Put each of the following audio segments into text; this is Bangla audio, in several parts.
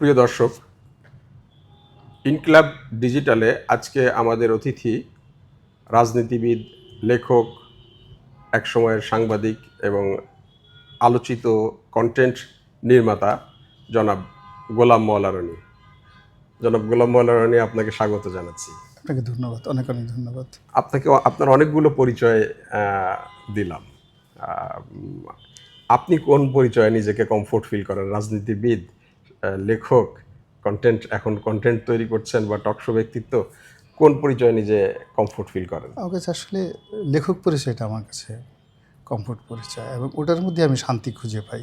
প্রিয় দর্শক ইনক্লাব ডিজিটালে আজকে আমাদের অতিথি রাজনীতিবিদ লেখক একসময়ের সাংবাদিক এবং আলোচিত কন্টেন্ট নির্মাতা জনাব গোলাম মৌলারণী জনাব গোলাম মৌলারণী আপনাকে স্বাগত জানাচ্ছি। আপনাকে ধন্যবাদ অনেক অনেক ধন্যবাদ। আপনাকে আপনার অনেকগুলো পরিচয় দিলাম। আপনি কোন পরিচয়ে নিজেকে কমফোর্ট ফিল করেন রাজনীতিবিদ লেখক কন্টেন্ট এখন কন্টেন্ট তৈরি করছেন বা টকশো ব্যক্তিত্ব, কোন পরিচয় নিজে কমফোর্ট ফিল করেন? আমার কাছে আসলে লেখক পরিচয়টা আমার কাছে কমফোর্ট পরিচয় এবং ওটার মধ্যে আমি শান্তি খুঁজে পাই।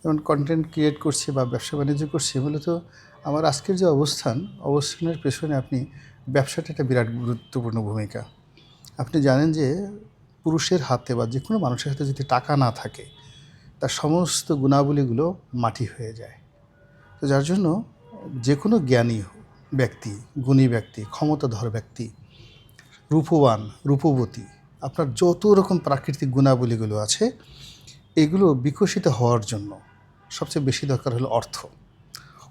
যেমন কন্টেন্ট ক্রিয়েট করছি বা ব্যবসা বাণিজ্য করছি, মূলত আমার আজকের যে অবস্থান, অবস্থানের পেছনে আপনি ব্যবসাটা একটা বিরাট গুরুত্বপূর্ণ ভূমিকা। আপনি জানেন যে পুরুষের হাতে বা যে কোনো মানুষের হাতে যদি টাকা না থাকে, তার সমস্ত গুণাবলীগুলো মাটি হয়ে যায়। তো যার জন্য যে কোনো জ্ঞানী ব্যক্তি, গুণী ব্যক্তি, ক্ষমতাধর ব্যক্তি, রূপবান, রূপবতী, আপনার যত রকম প্রাকৃতিক গুণাবলীগুলো আছে, এগুলো বিকশিত হওয়ার জন্য সবচেয়ে বেশি দরকার হলো অর্থ।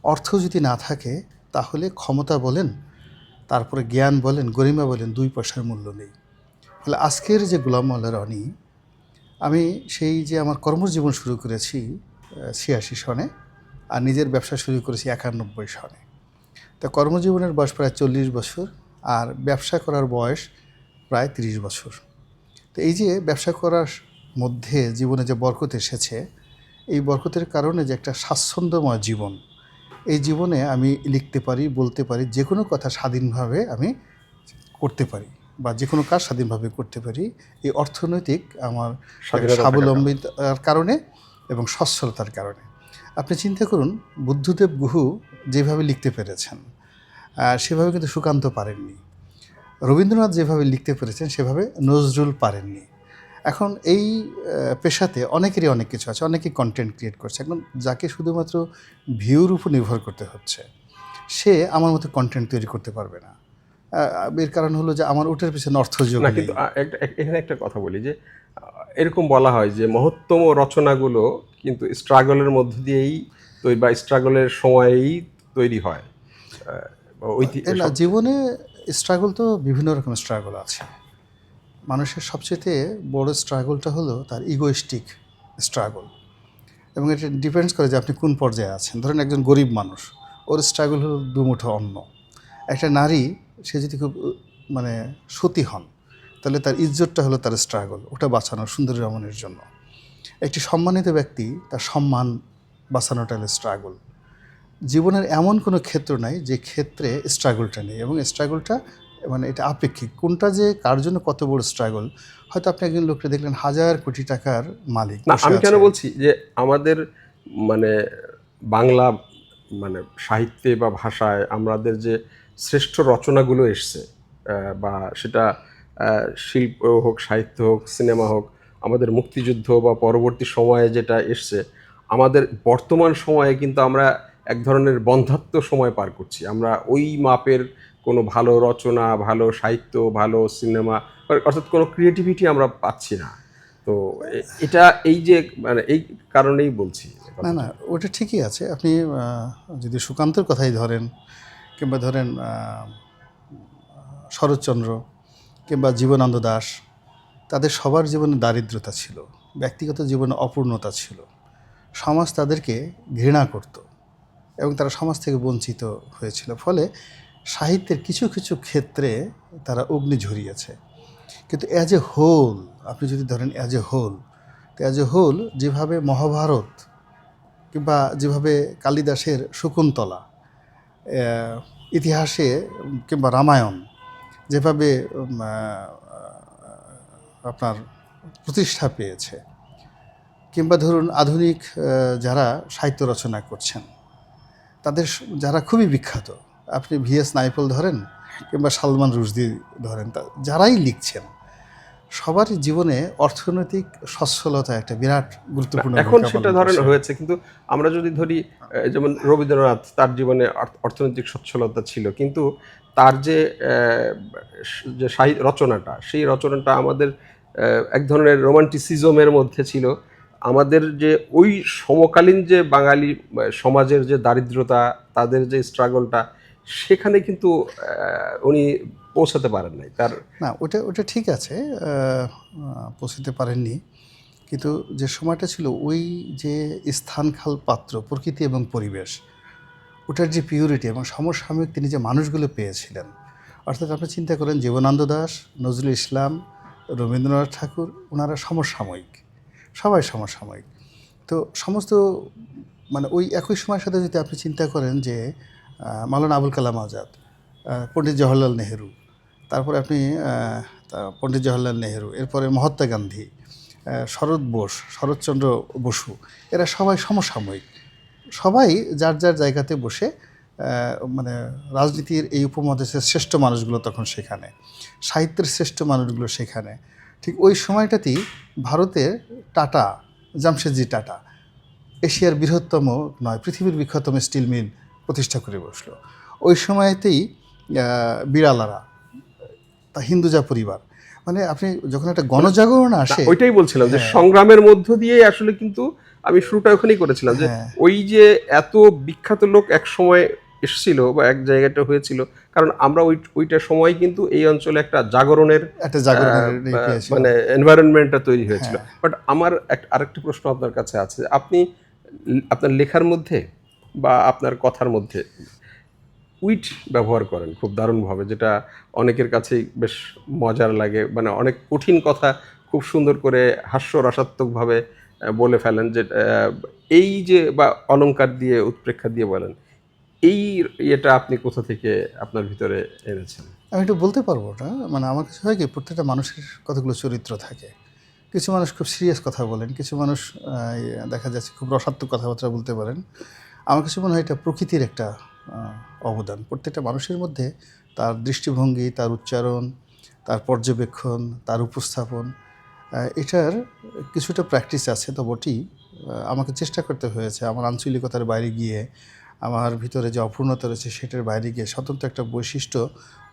অর্থ যদি না থাকে, তাহলে ক্ষমতা বলেন, তারপরে জ্ঞান বলেন, গরিমা বলেন, দুই পয়সার মূল্য নেই। ফলে আজকের যে গোলাম মোল্লা রনি, আমি সেই যে আমার কর্মজীবন শুরু করেছি ছিয়াশি সনে আর নিজের ব্যবসা শুরু করেছি একানব্বই সনে। তো কর্মজীবনের বয়স প্রায় চল্লিশ বছর আর ব্যবসা করার বয়স প্রায় তিরিশ বছর। তো এই যে ব্যবসা করার মধ্যে জীবনে যে বরকত এসেছে এই বরকতের কারণে যে একটা স্বাচ্ছন্দ্যময় জীবন এই জীবনে আমি লিখতে পারি বলতে পারি যে কোনো কথা স্বাধীনভাবে আমি করতে পারি বা যে কোনো কাজ স্বাধীনভাবে করতে পারি এই অর্থনৈতিক আমার স্বাবলম্বিতার কারণে এবং সচ্ছলতার কারণে। আপনি চিন্তা করুন বুদ্ধদেব গুহু যেভাবে লিখতে পেরেছেন সেভাবে কিন্তু সুকান্ত পারেননি। রবীন্দ্রনাথ যেভাবে লিখতে পেরেছেন সেভাবে নজরুল পারেননি। এখন এই পেশাতে অনেকেরই অনেক কিছু আছে অনেকেই কন্টেন্ট ক্রিয়েট করছে। এখন যাকে শুধুমাত্র ভিউর উপর নির্ভর করতে হচ্ছে সে আমার মতো কন্টেন্ট তৈরি করতে পারবে না। এর কারণ হলো যে আমার ওটার পিছনে অর্থযোগ না নেই। কিন্তু একটা- এখানে একটা কথা বলি যে এরকম বলা হয় যে মহত্তম রচনাগুলো কিন্তু স্ট্রাগলের মধ্য দিয়েই তৈরি বা স্ট্রাগলের সময়েই তৈরি হয়। না জীবনে স্ট্রাগল তো বিভিন্ন রকম স্ট্রাগল আছে। মানুষের সবচেয়ে বড় স্ট্রাগলটা হলো তার ইগোইস্টিক স্ট্রাগল এবং এটা ডিপেন্ডস করে যে আপনি কোন পর্যায়ে আছেন। ধরেন একজন গরিব মানুষ ওর স্ট্রাগল হলো দুমুঠো অন্ন। একটা নারী সে যদি খুব মানে সতী হন তাহলে তার ইজ্জতটা হলো তার স্ট্রাগল ওটা বাঁচানো সুন্দরী রমণের জন্য। একটি সম্মানিত ব্যক্তি তার সম্মান বাঁচানোটা হলো স্ট্রাগল জীবনের এমন কোনো ক্ষেত্র নাই যে ক্ষেত্রে স্ট্রাগলটা নেই এবং স্ট্রাগলটা মানে এটা আপেক্ষিক। কোনটা যে কার জন্য কত বড় স্ট্রাগল হয়তো আপনি একজন লোককে দেখলেন হাজার কোটি টাকার মালিক আমি কেন বলছি যে আমাদের মানে বাংলা মানে সাহিত্যে বা ভাষায় আমাদের যে শ্রেষ্ঠ রচনাগুলো এসছে বা সেটা শিল্প হোক সাহিত্য হোক সিনেমা হোক আমাদের মুক্তিযুদ্ধ বা পরবর্তী সময়ে যেটা এসছে, আমাদের বর্তমান সময়ে কিন্তু আমরা এক ধরনের বন্ধাত্ম সময় পার করছি। আমরা ওই মাপের কোনো ভালো রচনা, ভালো সাহিত্য, ভালো সিনেমা, অর্থাৎ কোনো ক্রিয়েটিভিটি আমরা পাচ্ছি না। তো এটা এই যে মানে এই কারণেই বলছি না না, ওটা ঠিকই আছে। আপনি যদি সুকান্তর কথাই ধরেন, কিংবা ধরেন শরৎচন্দ্র, কিংবা জীবনানন্দ দাস তাদের সবার জীবনে দারিদ্রতা ছিল, ব্যক্তিগত জীবনে অপূর্ণতা ছিল। সমাজ তাদেরকে ঘৃণা করত এবং তারা সমাজ থেকে বঞ্চিত হয়েছিল। ফলে সাহিত্যের কিছু কিছু ক্ষেত্রে তারা অগ্নি ঝরিয়েছে। কিন্তু অ্যাজ এ হোল আপনি যদি ধরেন অ্যাজ এ হোল তো অ্যাজ এ হোল যেভাবে মহাভারত কিংবা যেভাবে কালিদাসের শকুন্তলা ইতিহাসে কিংবা রামায়ণ যেভাবে আপনার প্রতিষ্ঠা পেয়েছে। কিংবা ধরুন আধুনিক যারা সাহিত্য রচনা করছেন তাদের যারা খুবই বিখ্যাত আপনি ভিএস নাইপল ধরেন কিংবা সালমান রুশদি ধরেন তা যারাই লিখছেন সবারই জীবনে অর্থনৈতিক সচ্ছলতা একটা বিরাট গুরুত্বপূর্ণ এখন সেটা ধরেন হয়েছে কিন্তু আমরা যদি ধরি যেমন রবীন্দ্রনাথ তার জীবনে অর্থ- অর্থনৈতিক সচ্ছলতা ছিল কিন্তু তার যে যে সাহিত্য রচনাটা, সেই রচনাটা আমাদের এক ধরনের রোমান্টিসিজমের মধ্যে ছিল। আমাদের যে ওই সমকালীন যে বাঙালি সমাজের যে দারিদ্রতা, তাদের যে স্ট্রাগলটা সেখানে কিন্তু উনি পৌঁছাতে পারেন নাই। তার না, ওটা ওটা ঠিক আছে পৌঁছতে পারেননি। কিন্তু যে সময়টা ছিল, ওই যে স্থানকাল পাত্র, প্রকৃতি এবং পরিবেশ ওটার যে পিউরিটি এবং সমসাময়িক তিনি যে মানুষগুলো পেয়েছিলেন অর্থাৎ আপনি চিন্তা করেন জীবনানন্দ দাস নজরুল ইসলাম রবীন্দ্রনাথ ঠাকুর ওনারা সমসাময়িক সবাই সমসাময়িক। তো সমস্ত মানে ওই একই সময়ের সাথে যদি আপনি চিন্তা করেন যে আহ, মাওলানা আবুল কালাম আজাদ পণ্ডিত জওহরলাল নেহেরু তারপরে আপনি পণ্ডিত জওহরলাল নেহেরু এরপরে মহাত্মা গান্ধী শরৎ বোস শরৎচন্দ্র বসু এরা সবাই সমসাময়িক। সবাই যার যার জায়গাতে বসে মানে রাজনীতির এই উপমহাদেশের শ্রেষ্ঠ মানুষগুলো তখন সেখানে সাহিত্যের শ্রেষ্ঠ মানুষগুলো সেখানে ঠিক ওই সময়টাতেই ভারতের টাটা জামশেদজি টাটা এশিয়ার বৃহত্তম নয় পৃথিবীর বিখ্যাতম স্টিল মিল প্রতিষ্ঠা করে বসল ওই সময়তেই বিড়ালারা তা হিন্দুজা পরিবার মানে আপনি যখন একটা গণজাগরণ আসে ওইটাই বলছিলাম যে হ্যাঁ। সংগ্রামের মধ্য দিয়ে আসলে কিন্তু আমি শুরুটা ওখানেই করেছিলাম যে হ্যাঁ। ওই যে এত বিখ্যাত লোক এক সময় এসেছিল বা এক জায়গাটা হয়েছিল কারণ আমরা ওই ওইটা সময় কিন্তু এই অঞ্চলে একটা জাগরণের একটা জাগরণের আহ, ই পেয়েছিল। মানে এনভায়রনমেন্টটা তৈরি হয়েছিল হ্যাঁ। বাট আমার এক- আরেকটা প্রশ্ন আপনার কাছে আছে আপনি আপনার লেখার মধ্যে বা আপনার কথার মধ্যে উইট ব্যবহার করেন খুব দারুণভাবে যেটা অনেকের কাছেই বেশ মজার লাগে মানে অনেক কঠিন কথা খুব সুন্দর করে হাস্য রসাত্মকভাবে বলে ফেলেন যে এই যে, বা অলঙ্কার দিয়ে, উৎপ্রেক্ষা দিয়ে বলেন, এই ইয়েটা আপনি কোথা থেকে আপনার ভিতরে এনেছেন? আমি একটু বলতে পারব না মানে আমার কাছে হয় কি, প্রত্যেকটা মানুষের কতগুলো চরিত্র থাকে। কিছু মানুষ খুব সিরিয়াস কথা বলেন, কিছু মানুষ দেখা যাচ্ছে খুব রসাত্মক কথাবার্তা বলতে পারেন। আমার কাছে মনে হয় এটা প্রকৃতির একটা অবদান। প্রত্যেকটা মানুষের মধ্যে তার দৃষ্টিভঙ্গি, তার উচ্চারণ, তার পর্যবেক্ষণ, তার উপস্থাপন এটার কিছুটা প্র্যাকটিস আছে তো আহ, আমাকে চেষ্টা করতে হয়েছে। আমার আঞ্চলিকতার বাইরে গিয়ে আমার ভিতরে যে অপূর্ণতা রয়েছে সেটার বাইরে গিয়ে স্বতন্ত্র একটা বৈশিষ্ট্য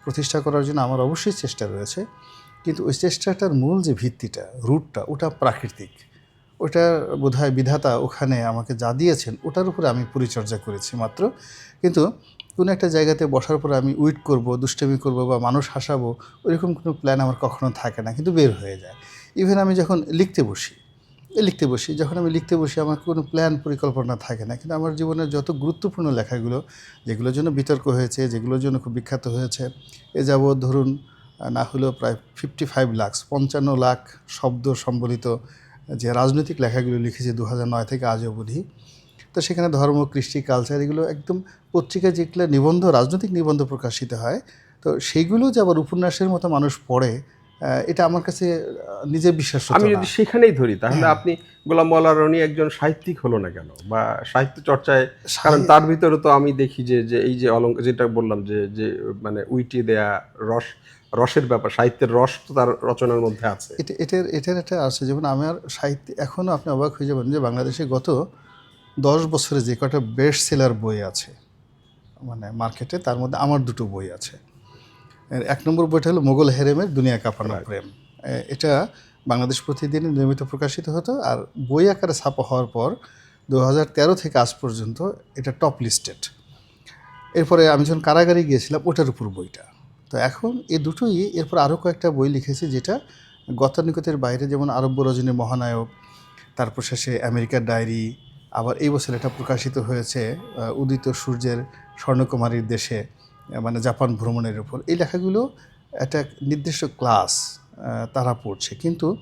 প্রতিষ্ঠা করার জন্য আমার অবশ্যই চেষ্টা রয়েছে। কিন্তু ওই চেষ্টাটার মূল যে ভিত্তিটা রুটটা ওটা প্রাকৃতিক। ওটা বোধহয় বিধাতা ওখানে আমাকে যা দিয়েছেন ওটার উপরে আমি পরিচর্যা করেছি মাত্র। কিন্তু কোনো একটা জায়গাতে বসার পরে আমি উইট করব দুষ্টামি করব বা মানুষ হাসাবো ওইরকম কোনো প্ল্যান আমার কখনো থাকে না কিন্তু বের হয়ে যায়। ইভেন আমি যখন লিখতে বসি লিখতে বসি, যখন আমি লিখতে বসি, আমার কোনো প্ল্যান পরিকল্পনা থাকে না। কিন্তু আমার জীবনের যত গুরুত্বপূর্ণ লেখাগুলো, যেগুলোর জন্য বিতর্ক হয়েছে, যেগুলোর জন্য খুব বিখ্যাত হয়েছে, এ যাবৎ ধরুন না হলেও প্রায় ফিফটি ফাইভ লাখ, পঞ্চান্ন লাখ শব্দ সম্বলিত যে রাজনৈতিক লেখাগুলো লিখেছি দু হাজার নয় থেকে আজ অবধি, তো সেখানে ধর্ম, কৃষ্টি কালচার এগুলো একদম পত্রিকায় যেগুলো নিবন্ধ, রাজনৈতিক নিবন্ধ প্রকাশিত হয়, তো সেইগুলো যে আবার উপন্যাসের মতো মানুষ পড়ে এটা আমার কাছে নিজে বিশ্বাস আমি যদি সেখানেই ধরি তাহলে হ্যাঁ। আপনি গোলাম মোল্লা রনি একজন সাহিত্যিক হলো না কেন? বা সাহিত্য চর্চায় কারণ তার ভিতরে তো আমি দেখি যে যে এই যে অলঙ্কার যেটা বললাম যে যে মানে উইটি দেয়া রস রসের ব্যাপার সাহিত্যের রস তো তার রচনার মধ্যে আছে। এটা এটার এটার একটা আছে যেমন আমার সাহিত্য এখনও আপনি অবাক হয়ে যাবেন যে বাংলাদেশে গত দশ বছরে যে কটা বেস্ট সেলার বই আছে মানে মার্কেটে তার মধ্যে আমার দুটো বই আছে। এক নম্বর বইটা হলো মোগল হেরেমের দুনিয়া কাঁপানো. প্রেম। এটা বাংলাদেশ প্রতিদিন নিয়মিত প্রকাশিত হতো আর বই আকারে ছাপা হওয়ার পর দু তেরো থেকে আজ পর্যন্ত এটা টপ লিস্টেড এরপরে আমি যখন কারাগারে গিয়েছিলাম ওটার উপর বইটা। তো এখন এই দুটোই এরপর আরও কয়েকটা বই লিখেছি যেটা গতানুগতের বাইরে যেমন আরব্য রজনী মহানায়ক তারপর শেষে আমেরিকার ডায়েরি আবার এই বছর এটা প্রকাশিত হয়েছে উদিত সূর্যের স্বর্ণকুমারীর দেশে। মানে জাপান ভ্রমণের উপর এই লেখাগুলো একটা নির্দিষ্ট ক্লাস তারা পড়ছে। কিন্তু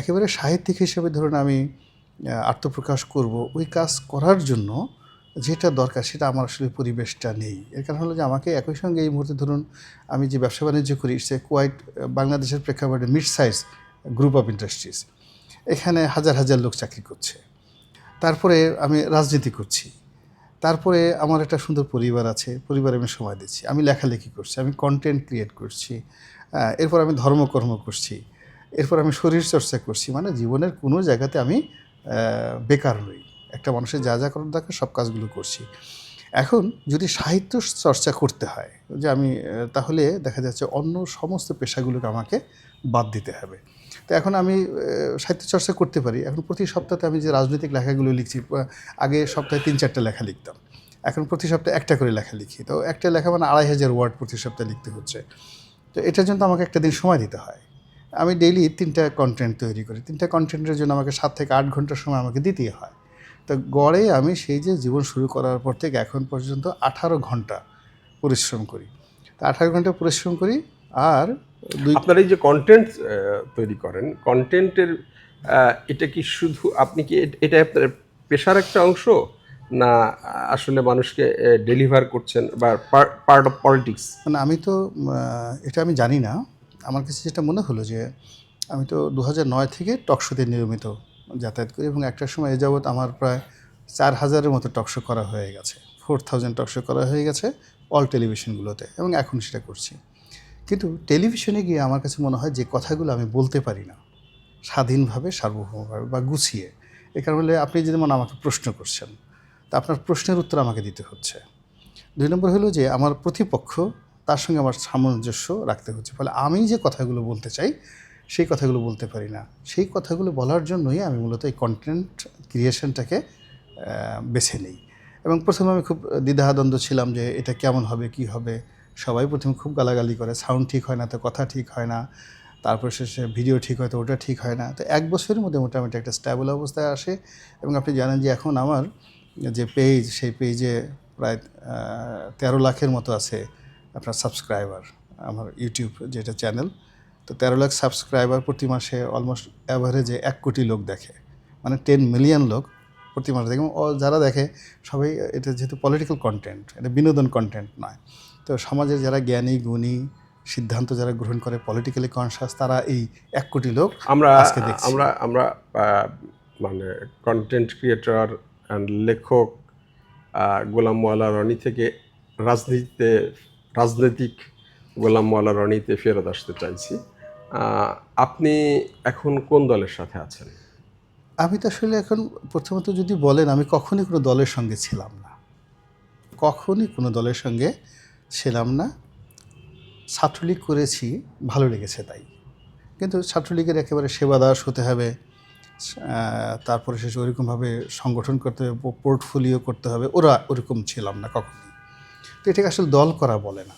একেবারে সাহিত্যিক হিসেবে ধরুন আমি আত্মপ্রকাশ করব, ওই কাজ করার জন্য যেটা দরকার সেটা আমার আসলে পরিবেশটা নেই। এর কারণ হলো যে আমাকে একই সঙ্গে এই মুহূর্তে ধরুন আমি যে ব্যবসা বাণিজ্য করি, সে কোয়াইট বাংলাদেশের প্রেক্ষাপটে mid size group of industries এখানে হাজার হাজার লোক চাকরি করছে। তারপরে আমি রাজনীতি করছি। তারপরে আমার একটা সুন্দর পরিবার আছে, পরিবারে আমি সময় দিচ্ছি, আমি লেখালেখি করছি, আমি কন্টেন্ট ক্রিয়েট করছি এরপর আমি ধর্মকর্ম করছি, এরপর আমি শরীর চর্চা করছি মানে জীবনের কোনো জায়গাতে আমি বেকার নই, একটা মানুষের যা যা করার দরকার সব কাজগুলো করছি। এখন যদি সাহিত্য চর্চা করতে হয়, যে আমি তাহলে দেখা যাচ্ছে অন্য সমস্ত পেশাগুলোকে আমাকে বাদ দিতে হবে। তো এখন আমি আহ, সাহিত্য চর্চা করতে পারি। এখন প্রতি সপ্তাহে আমি যে রাজনৈতিক লেখাগুলো লিখছি আগে সপ্তাহে তিন চারটা লেখা লিখতাম। এখন প্রতি সপ্তাহে একটা করে লেখা লিখি। তো একটা লেখা মানে আড়াই হাজার ওয়ার্ড প্রতি সপ্তাহে লিখতে হচ্ছে। তো এটার জন্য আমাকে একটা দিন সময় দিতে হয়। আমি ডেইলি তিনটা কন্টেন্ট তৈরি করি। তিনটা কন্টেন্টের জন্য আমাকে সাত থেকে আট ঘণ্টার সময় আমাকে দিতেই হয়। তো গড়ে আমি সেই যে জীবন শুরু করার পর থেকে এখন পর্যন্ত আঠারো ঘণ্টা পরিশ্রম করি। তো আঠারো ঘণ্টা পরিশ্রম করি আর আপনার এই যে কন্টেন্ট তৈরি করেন কন্টেন্টের এটা কি শুধু আপনি কি এটা আপনার পেশার একটা অংশ? না আসলে মানুষকে ডেলিভার করছেন বা পার্ট অফ পলিটিক্স মানে আমি তো এটা আমি জানি না। আমার কাছে যেটা মনে হলো যে আমি তো দু নয় থেকে টকশোতে নিয়মিত যাতায়াত করি এবং একটা সময় এ যাবৎ আমার প্রায় চার হাজারের মতো টকশো করা হয়ে গেছে। ফোর থাউজেন্ড টকশো করা হয়ে গেছে অল টেলিভিশনগুলোতে এবং এখন সেটা করছি। কিন্তু টেলিভিশনে গিয়ে আমার কাছে মনে হয় যে কথাগুলো আমি বলতে পারি না। স্বাধীনভাবে, সার্বভৌমভাবে বা গুছিয়ে। এ কারণে আপনি যেমন আমাকে প্রশ্ন করছেন, তা আপনার প্রশ্নের উত্তর আমাকে দিতে হচ্ছে। দুই নম্বর হলো যে আমার প্রতিপক্ষ তার সঙ্গে আমার সামঞ্জস্য রাখতে হচ্ছে। ফলে আমি যে কথাগুলো বলতে চাই, সেই কথাগুলো বলতে পারি না। সেই কথাগুলো বলার জন্যই আমি মূলত এই কন্টেন্ট ক্রিয়েশনটাকে বেছে নিই। এবং প্রথমে আমি খুব দ্বিধাদ্বন্দ্ব ছিলাম যে এটা কেমন হবে, কি হবে? সবাই প্রথমে খুব গালাগালি করে সাউন্ড ঠিক হয় না তো কথা ঠিক হয় না, তারপর শেষে ভিডিও ঠিক হয় তো ওটা ঠিক হয় না। তো এক বছরের মধ্যে মোটামুটি একটা স্ট্যাবল অবস্থায় আসে এবং আপনি জানেন যে এখন আমার যে পেজ সেই পেজে প্রায় তেরো লাখের মতো আছে আপনার সাবস্ক্রাইবার আমার ইউটিউব যেটা চ্যানেল তো তেরো লাখ সাবস্ক্রাইবার প্রতি মাসে অলমোস্ট অ্যাভারেজে এক কোটি লোক দেখে মানে টেন মিলিয়ন লোক প্রতি মাসে দেখে। যারা দেখে, সবাই এটা যেহেতু পলিটিক্যাল কন্টেন্ট এটা বিনোদন কন্টেন্ট নয়। তো সমাজের যারা জ্ঞানী গুণী সিদ্ধান্ত যারা গ্রহণ করে পলিটিক্যালি কনসাস তারা এই এক কোটি লোক আমরা আজকে দেখছি। আমরা আমরা মানে কন্টেন্ট ক্রিয়েটর অ্যান্ড লেখক গোলাম মোয়াল্লা রনি থেকে রাজনীতিতে রাজনৈতিক গোলাম মোয়াল্লা রনিতে ফেরত আসতে চাইছি। আপনি এখন কোন দলের সাথে আছেন? আমি তো আসলে এখন প্রথমত যদি বলেন আমি কখনই কোনো দলের সঙ্গে ছিলাম না। কখনই কোনো দলের সঙ্গে ছিলাম না। ছাত্রলীগ করেছি, ভালো লেগেছে তাই। কিন্তু ছাত্রলীগের একেবারে সেবাদাস হতে হবে তারপরে শেষে ওইরকমভাবে সংগঠন করতে হবে, পোর্টফোলিও করতে হবে, ওরা ওরকম ছিলাম না কখনই। তো এটাকে আসলে দল করা বলে না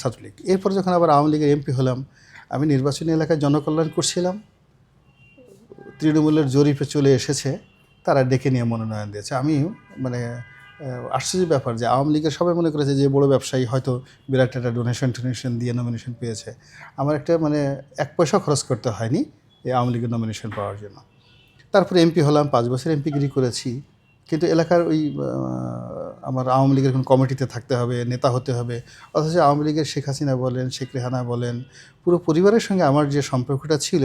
ছাত্রলীগ। এরপর যখন আবার আওয়ামী লীগের এমপি হলাম, আমি নির্বাচনী এলাকায় জনকল্যাণ করছিলাম। তৃণমূলের জরিপে চলে এসেছে, তারা ডেকে নিয়ে মনোনয়ন দিয়েছে। আমি মানে আশ্চর্য ব্যাপার যে আওয়ামী লীগের সবাই মনে করেছে যে বড় ব্যবসায়ী হয়তো বিরাট একটা ডোনেশন টোনেশন দিয়ে নমিনেশন পেয়েছে। আমার একটা মানে এক পয়সা খরচ করতে হয়নি এই আওয়ামী লীগের নমিনেশন পাওয়ার জন্য। তারপরে এমপি হলাম, পাঁচ বছর এমপিগিরি করেছি। কিন্তু এলাকার ওই আমার আওয়ামী লীগের কোনো কমিটিতে থাকতে হবে, নেতা হতে হবে। অথচ আওয়ামী লীগের শেখ হাসিনা বলেন, শেখ রেহানা বলেন, পুরো পরিবারের সঙ্গে আমার যে সম্পর্কটা ছিল,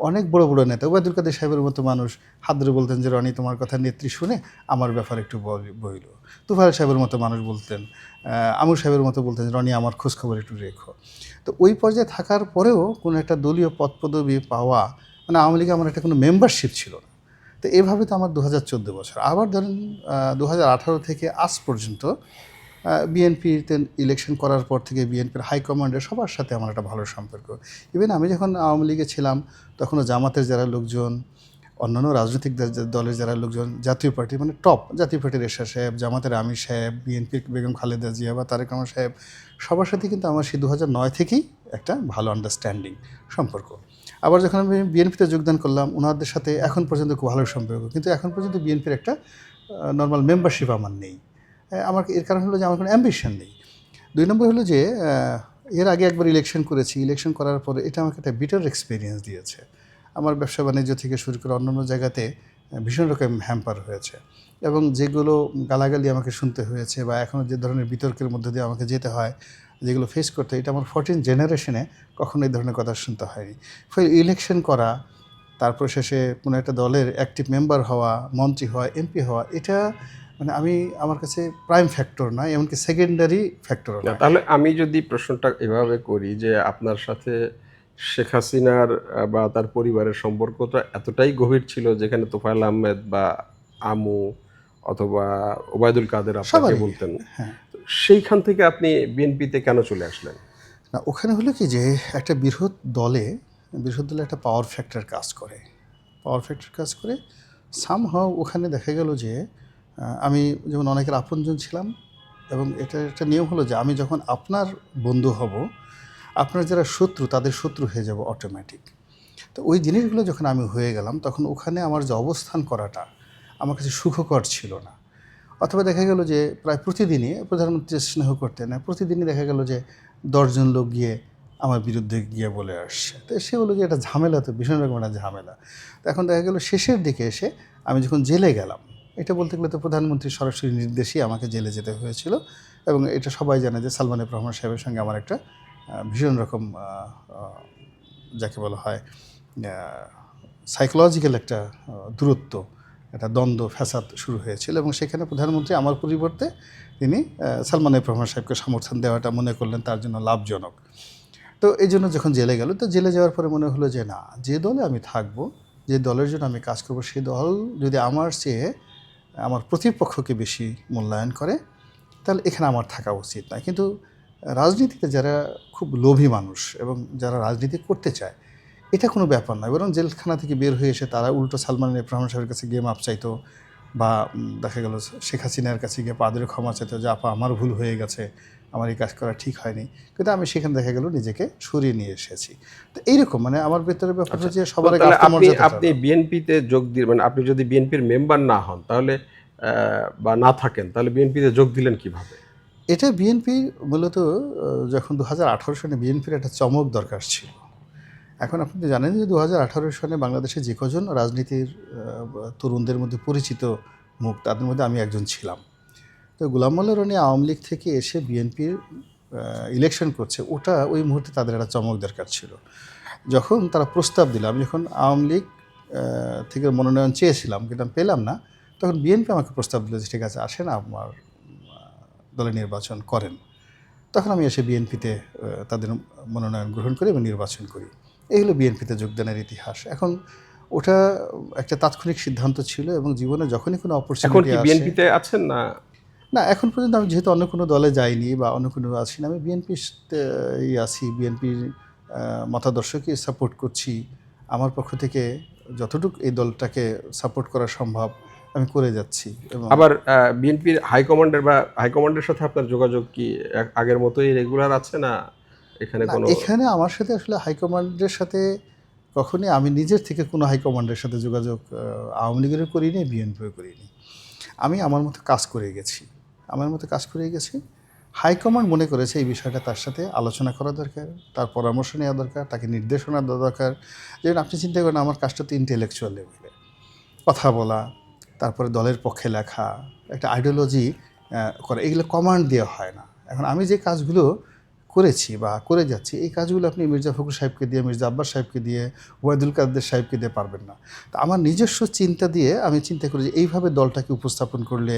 অনেক বড় বড় নেতা, ওবায়দুল কাদের সাহেবের মতো মানুষ, হাত ধরে বলতেন যে, রনি, তোমার কথা নেত্রী শুনে আমার ব্যাপার একটু বইল। তুফাইল সাহেবের মতো মানুষ বলতেন আমুর সাহেবের মতো বলতেন রনি, আমার খোঁজখবর একটু রেখো। তো ওই পর্যায়ে থাকার পরেও কোনো একটা দলীয় পদ পদবি পাওয়া মানে আওয়ামী লীগে আমার একটা কোনো মেম্বারশিপ ছিল না। তো এভাবে তো আমার দু হাজার চোদ্দ বছর। আবার ধরেন দু হাজার আঠারো থেকে আজ পর্যন্ত বিএনপিতে ইলেকশন করার পর থেকে বিএনপির হাইকমান্ডের সবার সাথে আমার একটা ভালো সম্পর্ক। ইভেন আমি যখন আওয়ামী লীগে ছিলাম, তখনও জামাতের যারা লোকজন, অন্যান্য রাজনৈতিক দল- দলের যারা লোকজন, জাতীয় পার্টি মানে টপ জাতীয় পার্টির এরশাদ সাহেব, জামাতের আমির সাহেব, বিএনপির বেগম খালেদা জিয়া বা তারেক রহমান সাহেব, সবার সাথে কিন্তু আমার সেই দু নয় থেকেই একটা ভালো আন্ডারস্ট্যান্ডিং সম্পর্ক। আবার যখন আমি বিএনপিতে যোগদান করলাম ওনাদের সাথে এখন পর্যন্ত খুব ভালো সম্পর্ক। কিন্তু এখন পর্যন্ত বিএনপির একটা নর্মাল মেম্বারশিপ আমার নেই। আমার এর কারণ হলো যে আমার কোনো অ্যাম্বিশন নেই। দুই নম্বর হলো যে এর আগে একবার ইলেকশন করেছি। ইলেকশন করার পরে এটা আমাকে একটা বিটার এক্সপিরিয়েন্স দিয়েছে। আমার ব্যবসা বাণিজ্য থেকে শুরু করে অন্যান্য জায়গাতে ভীষণ রকম হ্যাম্পার হয়েছে। এবং যেগুলো গালাগালি আমাকে শুনতে হয়েছে বা এখনও যে ধরনের বিতর্কের মধ্যে দিয়ে আমাকে যেতে হয় যেগুলো ফেস করতে হয়, এটা আমার ফোরটিন জেনারেশনে কখনো এই ধরনের কথা শুনতে হয়নি। ফলে ইলেকশন করা তারপর শেষে কোনো একটা দলের অ্যাক্টিভ মেম্বার হওয়া মন্ত্রী হওয়া এমপি হওয়া এটা মানে আমি আমার কাছে প্রাইম ফ্যাক্টর নয় এমনকি সেকেন্ডারি ফ্যাক্টর না, তাহলে আমি যদি প্রশ্নটা এভাবে করি যে আপনার সাথে শেখ হাসিনার বা তার পরিবারের সম্পর্কটা এতটাই গভীর ছিল যেখানে তোফায়েল আহমেদ বা আমু অথবা ওবায়দুল কাদের আপনাকে। বলতেন। হ্যাঁ। সেইখান থেকে আপনি বিএনপিতে কেন চলে আসলেন? না, ওখানে হলো কি যে একটা বৃহৎ দলে বৃহৎ দলে একটা পাওয়ার ফ্যাক্টর কাজ করে। পাওয়ার ফ্যাক্টর কাজ করে সামহাও ওখানে দেখা গেল যে আমি যেমন অনেকের আপনজন ছিলাম এবং এটা একটা নিয়ম হলো যে আমি যখন আপনার বন্ধু হব, আপনার যারা শত্রু তাদের শত্রু হয়ে যাব অটোমেটিক তো ওই জিনিসগুলো যখন আমি হয়ে গেলাম, তখন ওখানে আমার যে অবস্থান করাটা আমার কাছে সুখকর ছিল না। অথবা দেখা গেল যে প্রায় প্রতিদিনই প্রধানমন্ত্রী স্নেহ করতেন প্রতিদিনই দেখা গেল যে দশজন লোক গিয়ে আমার বিরুদ্ধে গিয়ে বলে আসছে। তো সে হলো যে এটা ঝামেলা, তো ভীষণ রকম একটা ঝামেলা। তো এখন দেখা গেল শেষের দিকে এসে আমি যখন জেলে গেলাম, এটা বলতে গেলে তো প্রধানমন্ত্রী সরাসরি নির্দেশেই আমাকে জেলে যেতে হয়েছিল এবং এটা সবাই জানে যে সালমান রহমান সাহেবের সঙ্গে আমার একটা ভীষণ রকম যাকে বলা হয় সাইকোলজিক্যাল একটা দূরত্ব একটা দ্বন্দ্ব, ফ্যাসাদ শুরু হয়েছিল এবং সেখানে প্রধানমন্ত্রী আমার পরিবর্তে তিনি সালমান রহমান সাহেবকে সমর্থন দেওয়াটা মনে করলেন তার জন্য লাভজনক। তো এই জন্য যখন জেলে গেল, তো জেলে যাওয়ার পরে মনে হলো যে না, যে দলে আমি থাকব, যে দলের জন্য আমি কাজ করব সেই দল যদি আমার চেয়ে, আমার প্রতিপক্ষকে বেশি মূল্যায়ন করে, তাহলে এখানে আমার থাকা উচিত না কিন্তু রাজনীতিতে যারা খুব লোভী মানুষ এবং যারা রাজনীতি করতে চায় এটা কোনো ব্যাপার নয়। বরং জেলখানা থেকে বের হয়ে এসে তারা উল্টো সালমান এফ রহমান সাহেবের কাছে গিয়ে মাপ চাইতো বা দেখা গেল শেখ হাসিনার কাছে গিয়ে পাদের ক্ষমা চাইতো যে আপা আমার ভুল হয়ে গেছে আমার এই কাজ করা ঠিক হয়নি। কিন্তু আমি সেখানে দেখা গেল নিজেকে সরিয়ে নিয়ে এসেছি। তো এইরকম মানে আমার ভেতরে ব্যাপারটা যে সবার আপনি আপনি বিএনপিতে যোগ দিয়ে মানে আপনি যদি বিএনপির মেম্বার না হন তাহলে বা না থাকেন তাহলে বিএনপিতে যোগ দিলেন কীভাবে? এটা বিএনপি মূলত যখন দু হাজার আঠারো সনে বিএনপির একটা চমক দরকার ছিল। এখন আপনি তো জানেন যে দু সনে বাংলাদেশে যে কজন রাজনীতির তরুণদের মধ্যে পরিচিত মুখ, তাদের মধ্যে আমি একজন ছিলাম। তো গোলাম মোল্লা রনি আওয়ামী লীগ থেকে এসে বিএনপির ইলেকশন করছে, ওটা ওই মুহূর্তে তাদের একটা চমক দরকার ছিল। যখন তারা প্রস্তাব দিল, আমি যখন আওয়ামী লীগ থেকে মনোনয়ন চেয়েছিলাম, কিন্তু আমি পেলাম না, তখন বিএনপি আমাকে প্রস্তাব দিল যে, ঠিক আছে, আসেন আমার দলে নির্বাচন করেন। তখন আমি এসে বিএনপিতে তাদের মনোনয়ন গ্রহণ করি এবং নির্বাচন করি। এই হলো বিএনপিতে যোগদানের ইতিহাস। এখন ওটা একটা তাৎক্ষণিক সিদ্ধান্ত ছিল এবং জীবনে যখনই কোনো এখন অপরচুনিটি বিএনপিতে আছেন না? না এখন পর্যন্ত আমি যেহেতু অন্য কোনো দলে যাইনি বা অন্য কোনো আছি না আমি বিএনপি আছি বিএনপির মতাদর্শকে সাপোর্ট করছি। আমার পক্ষ থেকে যতটুকু এই দলটাকে সাপোর্ট করা সম্ভব আমি করে যাচ্ছি এবং আবার বিএনপির হাইকমান্ডের বা হাইকমান্ডের সাথে আপনার যোগাযোগ কি আগের মতোই রেগুলার আছে না এখানে কোনো এখানে আমার সাথে আসলে হাইকমান্ডের সাথে কখনই আমি নিজের থেকে কোনো হাইকমান্ডের সাথে যোগাযোগ আওয়ামী লীগেরও করিনি বিএনপিও করিনি। আমি আমার মতো কাজ করে গেছি। আমার মতো কাজ করে গেছি। হাইকমান্ড মনে করেছে এই বিষয়টা তার সাথে আলোচনা করা দরকার তার পরামর্শ নেওয়া দরকার তাকে নির্দেশনা দেওয়া দরকার। যেমন আপনি চিন্তা করেন আমার কাজটা তো ইন্টেলেকচুয়াল লেভেলে কথা বলা তারপরে দলের পক্ষে লেখা একটা আইডিওলজি করা এগুলো কমান্ড দেওয়া হয় না। এখন আমি যে কাজগুলো করেছি বা করে যাচ্ছি, এই কাজগুলো আপনি মির্জা ফখরুল সাহেবকে দিয়ে, মির্জা আব্বাস সাহেবকে দিয়ে ওয়াইদুল কাদের সাহেবকে দিয়ে পারবেন না। তো আমার নিজস্ব চিন্তা দিয়ে আমি চিন্তা করি যে এইভাবে দলটাকে উপস্থাপন করলে,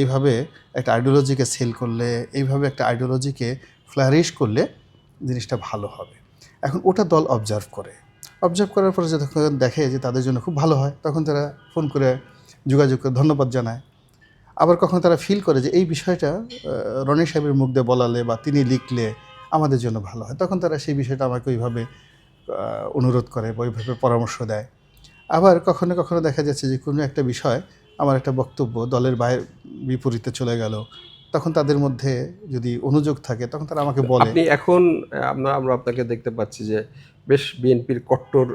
এইভাবে একটা আইডিওলজিকে সেল করলে, এইভাবে একটা আইডিওলজিকে ফ্লারিশ করলে জিনিসটা ভালো হবে। এখন ওটা দল অবজার্ভ করে। অবজার্ভ করার পরে যখন দেখে যে তাদের জন্য খুব ভালো হয়, তখন তারা ফোন করে যোগাযোগ করে ধন্যবাদ জানায়। আবার কখনো তারা ফিল করে যে এই বিষয়টা রনি সাহেবের মুখ দিয়ে বলালে বা তিনি লিখলে আমাদের জন্য ভালো হয়। তখন তারা সেই বিষয়টা আমাকে ওইভাবে অনুরোধ করে বা ওইভাবে পরামর্শ দেয়। আবার কখনো কখনো দেখা যাচ্ছে যে কোনো একটা বিষয়, আমার একটা বক্তব্য দলের বাইরে বিপরীতে চলে গেল, তখন তাদের মধ্যে যদি অনুযোগ থাকে, তখন তারা আমাকে বলে। আপনি এখন আমরা আমরা আপনাকে দেখতে পাচ্ছি যে বেশ বিএনপির কট্টর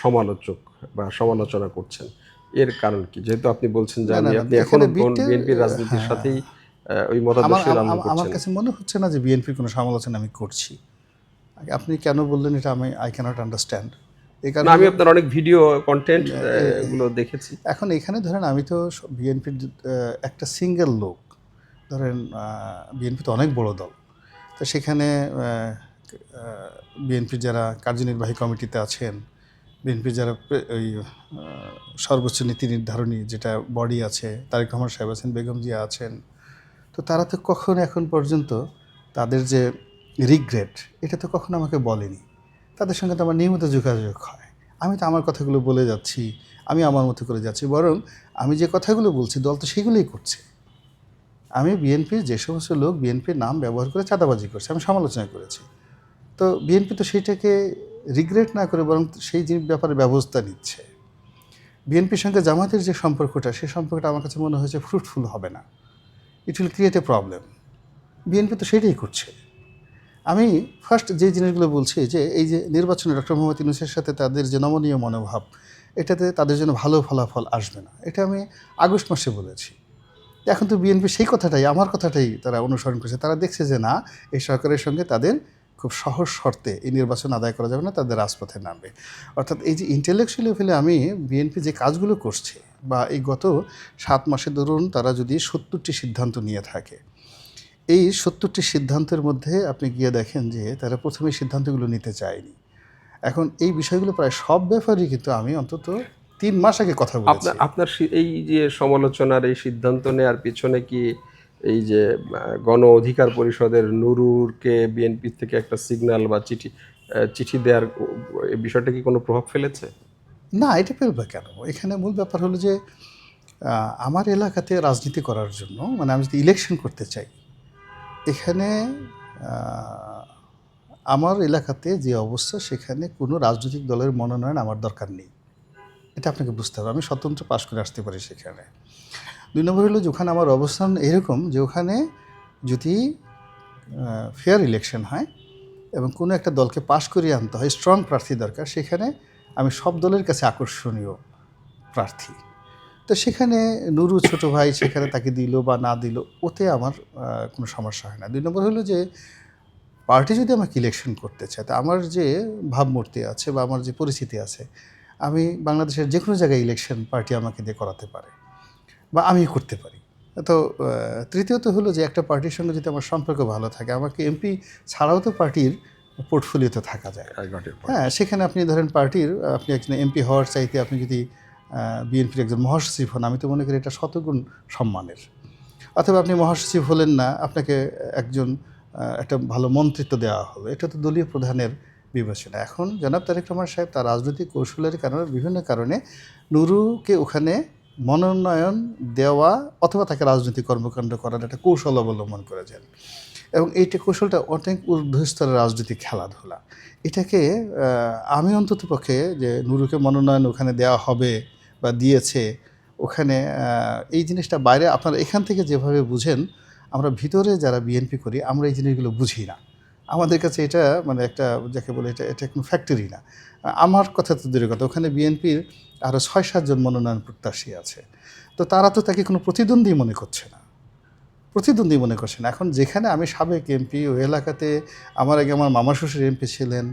সমালোচক বা সমালোচনা করছেন। এর কারণ কি? যেহেতু আপনি বলছেন যে আমি আপনি এখন বিএনপির রাজনীতির হ্যাঁ। সাথেই ওই আমার মতাদর্শে লালন আমার- আমার কাছে মনে হচ্ছে না যে বিএনপির কোনো সমালোচনা আমি করছি। আপনি কেন বললেন এটা আমি আই ক্যানট আন্ডারস্ট্যান্ড এই কারণে আমি আপনার অনেক ভিডিও কন্টেন্টগুলো দেখেছি। এখন এখানে ধরেন আমি তো বিএনপির একটা সিঙ্গেল লোক। ধরেন বিএনপি তো অনেক বড় দল। তো সেখানে বিএনপির যারা কার্যনির্বাহী কমিটিতে আছেন বিএনপির যারা ওই সর্বোচ্চ নীতি নির্ধারণী যেটা বডি আছে, তারেক রহমান সাহেব আছেন, বেগম জিয়া আছেন, তো তারা তো কখনো এখন পর্যন্ত তাদের যে রিগ্রেট এটা তো কখনো আমাকে বলেনি। তাদের সঙ্গে তো আমার নিয়মিত যোগাযোগ হয়। আমি তো আমার কথাগুলো বলে যাচ্ছি, আমি আমার মতো করে যাচ্ছি, বরং আমি যে কথাগুলো বলছি, দল তো সেগুলোই করছে। আমি বিএনপির যে সমস্ত লোক বিএনপির নাম ব্যবহার করে চাঁদাবাজি করছে, আমি সমালোচনা করেছি। তো বিএনপি তো সেইটাকে রিগ্রেট না করে বরং সেই জিনিস ব্যাপারে ব্যবস্থা নিচ্ছে। বিএনপির সঙ্গে জামাতের যে সম্পর্কটা সেই সম্পর্কটা আমার কাছে মনে হয়েছে ফ্রুটফুল হবে না। It will create a problem BNP তো সেটাই করছে। আমি ফার্স্ট যে জিনিসগুলো বলছি যে, এই যে নির্বাচনে ডক্টর মোহাম্মদ ইউনুসের সাথে তাদের যে নমনীয় মনোভাব, এটাতে তাদের জন্য ভালো ফলাফল আসবে না। এটা আমি আগস্ট মাসে বলেছি। এখন তো বিএনপি সেই কথাটাই, আমার কথাটাই তারা অনুসরণ করছে। তারা দেখছে যে না, এই সরকারের সঙ্গে তাদের খুব সহজ শর্তে এই নির্বাচন আদায় করা যাবে না তাদের রাজপথে নামবে। অর্থাৎ এই যে ইন্টেলেকচুয়াল লেভেলে আমি বিএনপি যে কাজগুলো করছে বা এই গত সাত মাসে ধরুন তারা যদি সত্তরটি সিদ্ধান্ত নিয়ে থাকে এই সত্তরটি সিদ্ধান্তের মধ্যে আপনি গিয়ে দেখেন যে তারা প্রথমে সিদ্ধান্তগুলো নিতে চায়নি। এখন এই বিষয়গুলো প্রায় সব ব্যাপারেই কিন্তু আমি অন্তত তিন মাস আগে কথা বলেছি। আপনার আপনার এই যে সমালোচনার এই সিদ্ধান্ত নেওয়ার পিছনে কি এই যে গণ অধিকার পরিষদের নুরুরকে বিএনপি থেকে একটা সিগন্যাল বা চিঠি চিঠি দেওয়ার বিষয়টা কি কোনো প্রভাব ফেলেছে? না, এটা ফেলবে কেন? এখানে মূল ব্যাপার হলো যে আমার এলাকাতে রাজনীতি করার জন্য মানে আমি যদি ইলেকশন করতে চাই, এখানে আমার এলাকাতে যে অবস্থা, সেখানে কোনো রাজনৈতিক দলের মনোনয়ন আমার দরকার নেই। এটা আপনাকে বুঝতে হবে। আমি স্বতন্ত্র পাশ করে আসতে পারি সেখানে। দুই নম্বর হলো যে ওখানে আমার অবস্থান এরকম যে ওখানে যদি ফেয়ার ইলেকশন হয় এবং কোনো একটা দলকে পাশ করিয়ে আনতে হয় স্ট্রং প্রার্থী দরকার, সেখানে আমি সব দলের কাছে আকর্ষণীয় প্রার্থী। তো সেখানে নুরু ছোট ভাই সেখানে তাকে দিল বা না দিল, ওতে আমার কোনো সমস্যা হয় না। দুই নম্বর হলো যে পার্টি যদি আমাকে ইলেকশন করতে চায়, তা আমার যে ভাবমূর্তি আছে বা আমার যে পরিচিতি আছে, আমি বাংলাদেশের যে কোনো জায়গায় ইলেকশন পার্টি আমাকে দিয়ে করাতে পারে। বা আমি করতে পারি। তো তৃতীয়ত হলো যে একটা পার্টির সঙ্গে যদি আমার সম্পর্ক ভালো থাকে আমাকে এমপি ছাড়াও তো পার্টির পোর্টফোলিওতে থাকা যায়. হ্যাঁ সেখানে আপনি ধরেন পার্টির আপনি একজন এমপি হওয়ার চাইতে আপনি যদি বিএনপির একজন মহাসচিব হন আমি তো মনে করি এটা শতগুণ সম্মানের। অথবা আপনি মহাসচিব হলেন না আপনাকে একজন একটা ভালো মন্ত্রিত্ব দেওয়া হলো এটা তো দলীয় প্রধানের বিবেচনা। এখন জনাব তারেক রহমান সাহেব তার রাজনৈতিক কৌশলের কারণে বিভিন্ন কারণে নুরুকে ওখানে মনোনয়ন দেওয়া অথবা তাকে রাজনৈতিক কর্মকাণ্ড করার একটা কৌশল অবলম্বন করেছেন এবং এইটা কৌশলটা অনেক ঊর্ধ্বস্তরের রাজনৈতিক খেলাধুলা। এটাকে আমি অন্তত পক্ষে যে নুরুকে মনোনয়ন ওখানে দেওয়া হবে বা দিয়েছে, ওখানে এই জিনিসটা বাইরে আপনারা এখান থেকে যেভাবে বুঝেন, আমরা ভিতরে যারা বিএনপি করি, আমরা এই জিনিসগুলো বুঝি না। আমাদের কাছে এটা মানে একটা যাকে বলে এটা এটা কোনো ফ্যাক্টরি না। আমার কথা তো দূরের কথা, ওখানে বিএনপির আরও ছয় সাতজন মনোনয়ন প্রত্যাশী আছে। তো তারা তো তাকে কোনো প্রতিদ্বন্দ্বী মনে করছে না। প্রতিদ্বন্দ্বী মনে করছে না। এখন যেখানে আমি সাবেক এমপি ওই এলাকাতে আমার আগে আমার মামা শ্বশুর এমপি ছিলেন,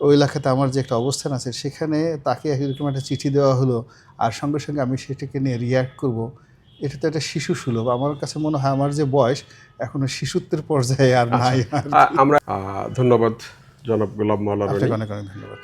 ওই এলাকাতে আমার যে একটা অবস্থান আছে, সেখানে তাকে এরকম একটা চিঠি দেওয়া হলো, আর সঙ্গে সঙ্গে আমি সেটাকে নিয়ে রিয়্যাক্ট করব। এটা তো একটা শিশু সুলভ। আমার কাছে মনে হয় আমার যে বয়স এখনও শিশুত্বের পর্যায়ে আর নাই আমরা ধন্যবাদ জনাব গোলাম মাওলা অনেক। অনেক ধন্যবাদ।